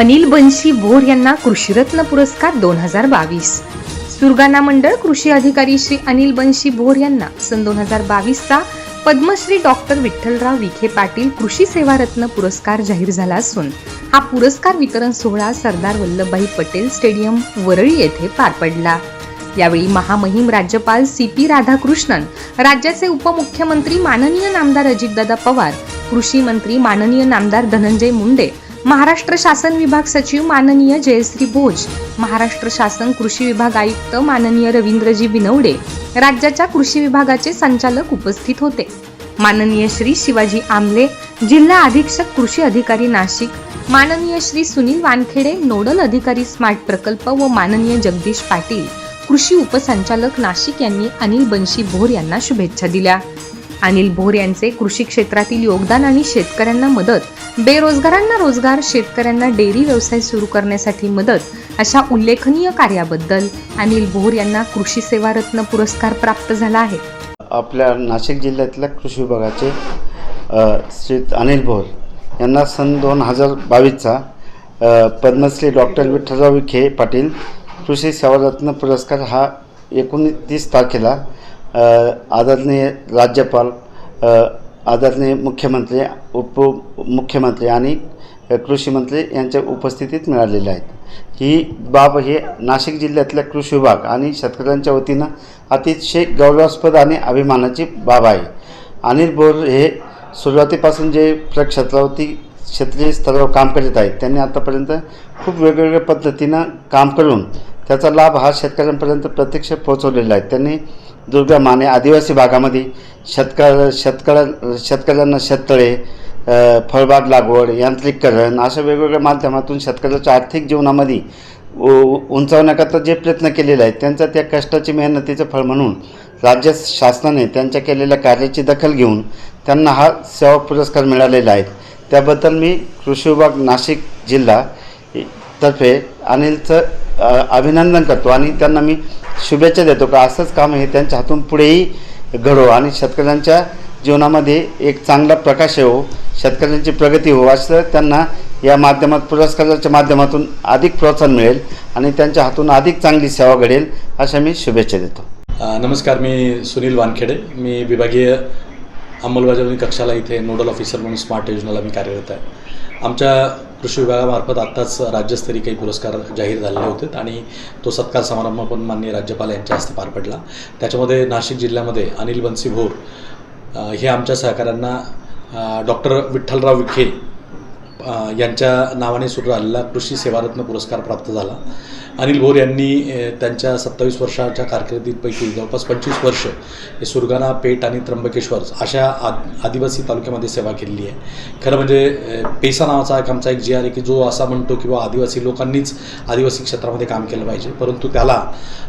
अनिल बंशी भोर यांना कृषीरत्न पुरस्कार दोन हजार बावीस. सुरगाणा मंडळ कृषी अधिकारी श्री अनिल बंशी भोर यांना सन दोन हजार बावीसचा पद्मश्री डॉक्टर विठ्ठलराव विखे पाटील कृषी सेवा रत्न पुरस्कार जाहीर झाला असून हा पुरस्कार वितरण सोहळा सरदार वल्लभभाई पटेल स्टेडियम वरळी येथे पार पडला. यावेळी महामहिम राज्यपाल सी पी राधाकृष्णन राज्याचे उपमुख्यमंत्री माननीय नामदार अजितदादा पवार कृषी मंत्री माननीय नामदार धनंजय मुंडे महाराष्ट्र शासन विभाग सचिव माननीय जयश्री भोज महाराष्ट्र शासन कृषी विभाग आयुक्त माननीय रवींद्रजी बिनवडे राज्याच्या कृषी विभागाचे संचालक उपस्थित होते. माननीय श्री शिवाजी आमले जिल्हा अधीक्षक कृषी अधिकारी नाशिक माननीय श्री सुनील वानखेडे नोडल अधिकारी स्मार्ट प्रकल्प व माननीय जगदीश पाटील कृषी उपसंचालक नाशिक यांनी अनिल बंशी भोर यांना शुभेच्छा दिल्या. अनिल भोर यांचे कृषी क्षेत्रातील योगदान आणि शेतकऱ्यांना मदत. बेरोजगारांना रोजगार शेतकऱ्यांना डेअरी व्यवसाय सुरू करण्यासाठी मदत अशा उल्लेखनीय कार्याबद्दल अनिल भोर यांना कृषी सेवा रत्न पुरस्कार प्राप्त झाला आहे. आपल्या नाशिक जिल्ह्यातल्या कृषी विभागाचे श्री अनिल भोर यांना सन दोन हजार बावीसचा पद्मश्री डॉक्टर विठ्ठलराव विखे पाटील कृषी सेवारत्न पुरस्कार हा एकोणतीस तारखेला आदरणीय राज्यपाल आदरणीय मुख्यमंत्री उपमुख्यमंत्री आणि कृषीमंत्री कृषी मंत्री यांच्या उपस्थितीत मिळालेले आहेत. ही बाब हे नाशिक जिल्ह्यातल्या कृषी विभाग आणि शेतकऱ्यांच्या वतीनं अतिशय गौरवास्पद आणि अभिमानाची बाब आहे. अनिल बोर हे सुरुवातीपासून जे प्रक्षेत्रावरती क्षेत्रीय स्तरावर काम करीत आहेत त्यांनी आतापर्यंत खूप वेगवेगळ्या पद्धतीनं काम करून त्याचा लाभ हा शेतकऱ्यांपर्यंत प्रत्यक्ष पोहोचवलेला आहे. त्यांनी दुर्गा माने आदिवासी भागामध्ये शेतकऱ्या शेतकऱ्या शेतकऱ्यांना शेततळे फळबाग लागवड यांत्रिकीकरण अशा वेगवेगळ्या माध्यमातून शेतकऱ्याच्या आर्थिक जीवनामध्ये उ- उंचावण्याकरता जे प्रयत्न केलेले आहेत त्यांचा त्या कष्टाची मेहनतीचं फळ म्हणून राज्य शासनाने त्यांच्या केलेल्या कार्याची दखल घेऊन त्यांना हा सेवा पुरस्कार मिळालेला आहे. त्याबद्दल मी कृषी विभाग नाशिक जिल्हा तर्फे अनिलचं अभिनंदन करतो आणि त्यांना मी शुभेच्छा देतो का? असंच काम हे त्यांच्या हातून पुढेही घडो. आणि शेतकऱ्यांच्या जीवनामध्ये एक चांगला प्रकाश येवो. शेतकऱ्यांची प्रगती हो असं त्यांना या माध्यमात पुरस्काराच्या माध्यमातून अधिक प्रोत्साहन मिळेल आणि त्यांच्या हातून अधिक चांगली सेवा घडेल अशा मी शुभेच्छा देतो. नमस्कार. मी सुनील वानखेडे. मी विभागीय अंमलबजावणी कक्षाला इथे नोडल ऑफिसर म्हणून स्मार्ट योजनेला मी कार्यरत आहे. आमच्या कृषी विभागामार्फत आत्ताच राज्यस्तरीय काही पुरस्कार जाहीर झालेले होते आणि तो सत्कार समारंभ पण माननीय राज्यपाल यांच्या हस्ते पार पडला. त्याच्यामध्ये नाशिक जिल्ह्यामध्ये अनिल बन्सी भोर हे आमच्या सहकाऱ्यांना डॉक्टर विठ्ठलराव विखे यांच्या नावाने सुरू झालेला कृषी सेवारत्न पुरस्कार प्राप्त झाला. अनिल भोर यांनी त्यांच्या सत्तावीस वर्षाच्या कारकिर्दीपैकी जवळपास पंचवीस वर्ष हे सुरगाणा पेठ आणि त्र्यंबकेश्वर अशा आद आदिवासी तालुक्यामध्ये सेवा केलेली आहे. खरं म्हणजे पेसा नावाचा एक आमचा एक जी आर आहे की जो असा म्हणतो किंवा आदिवासी लोकांनीच आदिवासी क्षेत्रामध्ये काम केलं पाहिजे. परंतु त्याला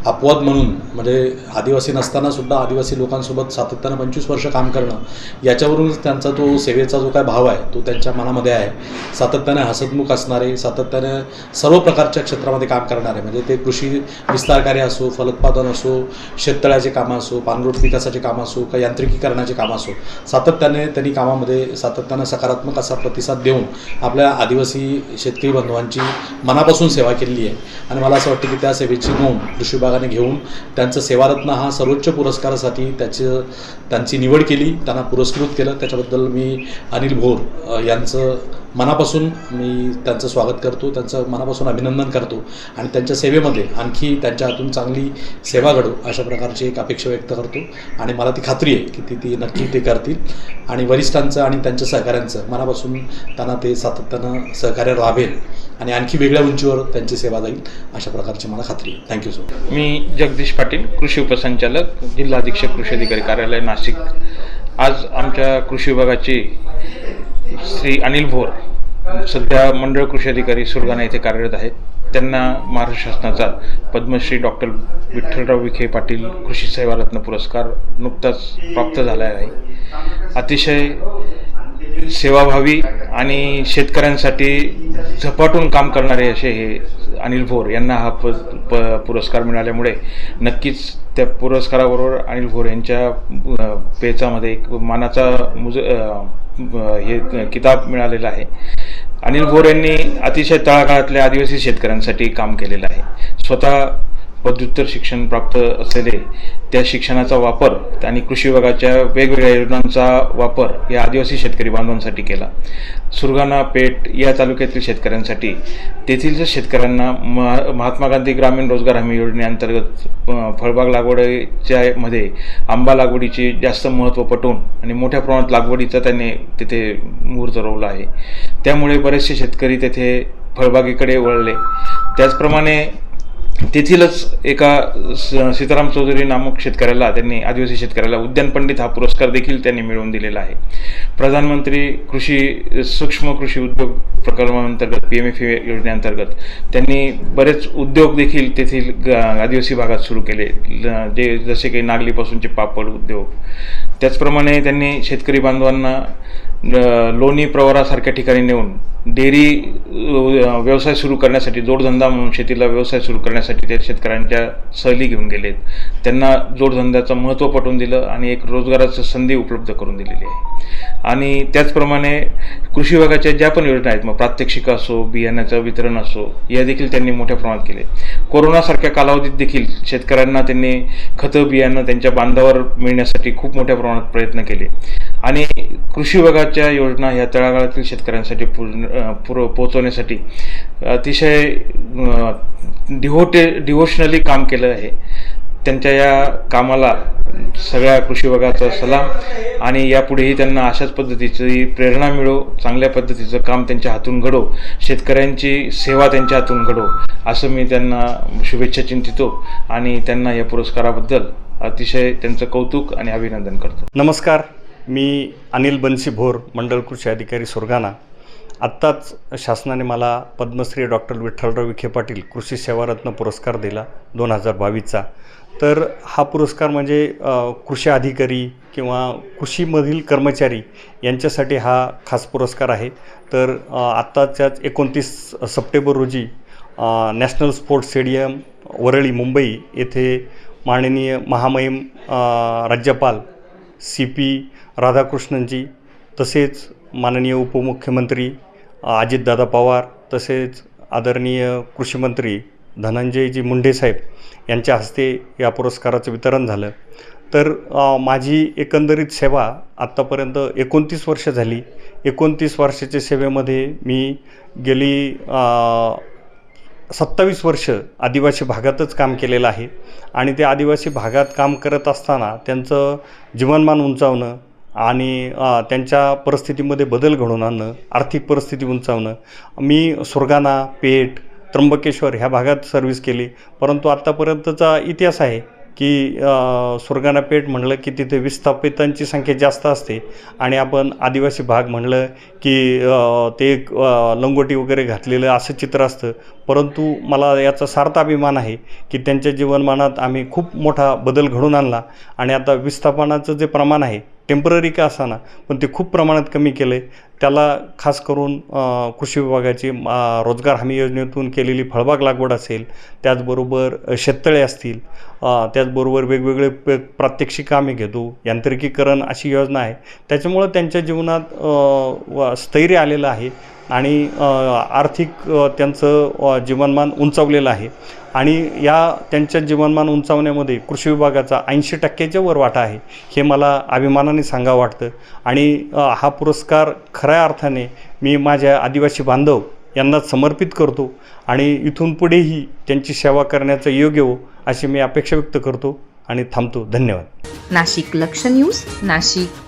अपवाद म्हणून म्हणजे आदिवासी नसताना सुद्धा आदिवासी लोकांसोबत सातत्यानं पंचवीस वर्ष काम करणं याच्यावरूनच त्यांचा तो सेवेचा जो काय भाव आहे तो त्यांच्या मनामध्ये आहे. सातत्याने हसतमुख असणारे सातत्याने सर्व प्रकारच्या क्षेत्रामध्ये काम करणारे म्हणजे ते कृषी विस्तार कार्य असो फलोत्पादन असो शेततळ्याचे कामं असो पाणलोट विकासाचे कामं असो का यांत्रिकीकरणाचे कामं असो सातत्याने त्यांनी कामामध्ये सातत्यानं सकारात्मक असा प्रतिसाद देऊन आपल्या आदिवासी शेतकरी बंधवांची मनापासून सेवा केलेली आहे. आणि मला असं वाटतं की त्या सेवेची नोंद कृषी विभागाने घेऊन त्यांचं सेवारत्न हा सर्वोच्च पुरस्कारासाठी त्याचं त्यांची निवड केली त्यांना पुरस्कृत केलं. त्याच्याबद्दल मी अनिल भोर यांचं मनापासून मी त्यांचं स्वागत करतो त्यांचं मनापासून अभिनंदन करतो आणि त्यांच्या सेवेमध्ये आणखी त्यांच्या हातून चांगली सेवा घडू अशा प्रकारची एक अपेक्षा व्यक्त करतो. आणि मला ती खात्री आहे की ती ती नक्की ते करतील. आणि वरिष्ठांचं आणि त्यांच्या सहकाऱ्यांचं मनापासून त्यांना ते सातत्यानं सहकार्य लाभेल आणि आणखी वेगळ्या उंचीवर त्यांची सेवा जाईल अशा प्रकारची मला खात्री आहे. थँक्यू सो मच मी जगदीश पाटील कृषी उपसंचालक जिल्हा अधीक्षक कृषी अधिकारी कार्यालय नाशिक. आज आमच्या कृषी विभागाची श्री अनिल भोर सध्या मंडळ कृषी अधिकारी सुरगाणा येथे कार्यरत आहेत. त्यांना महाराष्ट्र शासनाचा पद्मश्री डॉक्टर विठ्ठलराव विखे पाटील कृषी सेवारत्न पुरस्कार नुकताच प्राप्त झाला आहे. अतिशय सेवाभावी आणि शेतकऱ्यांसाठी झपाटून काम करणारे असे हे अनिल भोर यांना हा प प पुरस्कार मिळाल्यामुळे नक्कीच त्या पुरस्काराबरोबर अनिल भोर यांच्या पेचामध्ये एक मानाचा मुज हे किताब मिळालेला आहे. अनिल भोर यांनी अतिशय तळागाळातल्या आदिवासी शेतकऱ्यांसाठी काम केलेलं आहे. स्वतः पदव्युत्तर शिक्षण प्राप्त असलेले त्या शिक्षणाचा वापर आणि कृषी विभागाच्या वेगवेगळ्या योजनांचा वापर या आदिवासी शेतकरी बांधवांसाठी केला. सुरगाणा पेठ या तालुक्यातील शेतकऱ्यांसाठी. तेथील शेतकऱ्यांना महा महात्मा गांधी ग्रामीण रोजगार हमी योजनेअंतर्गत फळबाग लागवडीच्या मध्ये आंबा लागवडीचे जास्त महत्त्व पटवून आणि मोठ्या प्रमाणात लागवडीचा त्यांनी तिथे मुहूर्त रोवला आहे. त्यामुळे बरेचसे शेतकरी तेथे फळबागेकडे वळले. त्याचप्रमाणे तेथीलच एका स- सीताराम चौधरी नामक शेतकऱ्याला त्यांनी आदिवासी शेतकऱ्याला उद्यान पंडित हा पुरस्कार देखील त्यांनी मिळवून दिलेला आहे. प्रधानमंत्री कृषी सूक्ष्म कृषी उद्योग प्रकल्पांतर्गत पी एम एफ योजनेअंतर्गत त्यांनी बरेच उद्योग देखील तेथील ग- आदिवासी भागात सुरू केले. जे जसे की नागलीपासूनचे पापड उद्योग. त्याचप्रमाणे त्यांनी शेतकरी बांधवांना लोणी प्रवारासारख्या ठिकाणी नेऊन डेअरी व्यवसाय सुरू करण्यासाठी जोडधंदा म्हणून शेतीला व्यवसाय सुरू करण्यासाठी ते शेतकऱ्यांच्या सहली घेऊन गेलेत. त्यांना जोडधंद्याचं महत्त्व पटवून दिलं आणि एक रोजगाराची संधी उपलब्ध करून दिलेली आहे. आणि त्याचप्रमाणे कृषी विभागाच्या ज्या पण योजना आहेत मग प्रात्यक्षिक असो बियाण्याचं वितरण असो या देखील त्यांनी मोठ्या प्रमाणात केले. कोरोनासारख्या कालावधीत देखील शेतकऱ्यांना त्यांनी खतं बियाणं त्यांच्या बांधावर मिळण्यासाठी खूप मोठ्या प्रमाणात प्रयत्न केले. आणि कृषी विभागाच्या योजना ह्या तळागाळातील शेतकऱ्यांसाठी पूर्ण पुर पोचवण्यासाठी अतिशय डिव्होटे डिव्होशनली काम केलं आहे. त्यांच्या या कामाला सगळ्या कृषी विभागाचा सलाम आणि यापुढेही त्यांना अशाच पद्धतीची प्रेरणा मिळो चांगल्या पद्धतीचं काम त्यांच्या हातून घडो शेतकऱ्यांची सेवा त्यांच्या हातून घडो असं मी त्यांना शुभेच्छा चिंतितो आणि त्यांना या पुरस्काराबद्दल अतिशय त्यांचं कौतुक आणि अभिनंदन करतो. नमस्कार. मी अनिल बनसी भोर मंडळ कृषी अधिकारी सुरगाणा. आत्ताच शासनाने मला पद्मश्री डॉक्टर विठ्ठलराव विखे पाटील कृषी सेवारत्न पुरस्कार दिला दोन हजार बावीसचा. तर हा पुरस्कार म्हणजे कृषी अधिकारी किंवा कृषीमधील कर्मचारी यांच्यासाठी हा खास पुरस्कार आहे. तर आत्ताच्याच एकोणतीस सप्टेंबर रोजी national sports stadium Worli Mumbai येथे माननीय महामहिम राज्यपाल सी पी राधाकृष्णनजी तसेच माननीय उपमुख्यमंत्री अजितदादा पवार तसेच आदरणीय कृषीमंत्री धनंजयजी मुंडे साहेब यांच्या हस्ते या पुरस्काराचं वितरण झालं. तर माझी एकंदरीत सेवा आत्तापर्यंत एकोणतीस वर्ष झाली. एकोणतीस वर्षाच्या सेवेमध्ये मी गेली सत्तावीस वर्ष आदिवासी भागातच काम केलेलं आहे. आणि ते आदिवासी भागात काम करत असताना त्यांचं जीवनमान उंचावणं आणि त्यांच्या परिस्थितीमध्ये बदल घडवून आणणं आर्थिक परिस्थिती उंचावणं. मी सुरगाणा पेठ त्र्यंबकेश्वर ह्या भागात सर्व्हिस केली. परंतु आत्तापर्यंतचा इतिहास आहे की सुरगाणा पेठ म्हणलं की तिथे विस्थापितांची संख्या जास्त असते. आणि आपण आदिवासी भाग म्हणलं की ते एक लंगोटी वगैरे घातलेलं असं चित्र असतं. परंतु मला याचा सार्थ अभिमान आहे की त्यांच्या जीवनमानात आम्ही खूप मोठा बदल घडून आणला. आणि आता विस्थापनाचं जे प्रमाण आहे टेंपररी का असाना पण ते खूप प्रमाणात कमी केलं आहे त्याला खास करून कृषी विभागाची रोजगार हमी योजनेतून केलेली फळबाग लागवड असेल त्याचबरोबर शेततळे असतील त्याचबरोबर वेगवेगळे प प्रात्यक्षिक कामे घेतो यांत्रिकीकरण अशी योजना आहे. त्याच्यामुळं त्यांच्या जीवनात व स्थैर्य आलेलं आहे आणि आर्थिक त्यांचं जीवनमान उंचावलेलं आहे. आणि या त्यांच्या जीवनमान उंचावण्यामध्ये कृषी विभागाचा ऐंशी टक्क्याच्या वर वाटा आहे हे मला अभिमानाने सांगावं वाटतं. आणि हा पुरस्कार खऱ्या अर्थाने मी माझ्या आदिवासी बांधव यांना समर्पित करतो आणि इथून पुढेही त्यांची सेवा करण्याचं योग्य हो अशी मी अपेक्षा व्यक्त करतो आणि थांबतो. धन्यवाद. नाशिक लक्ष न्यूज नाशिक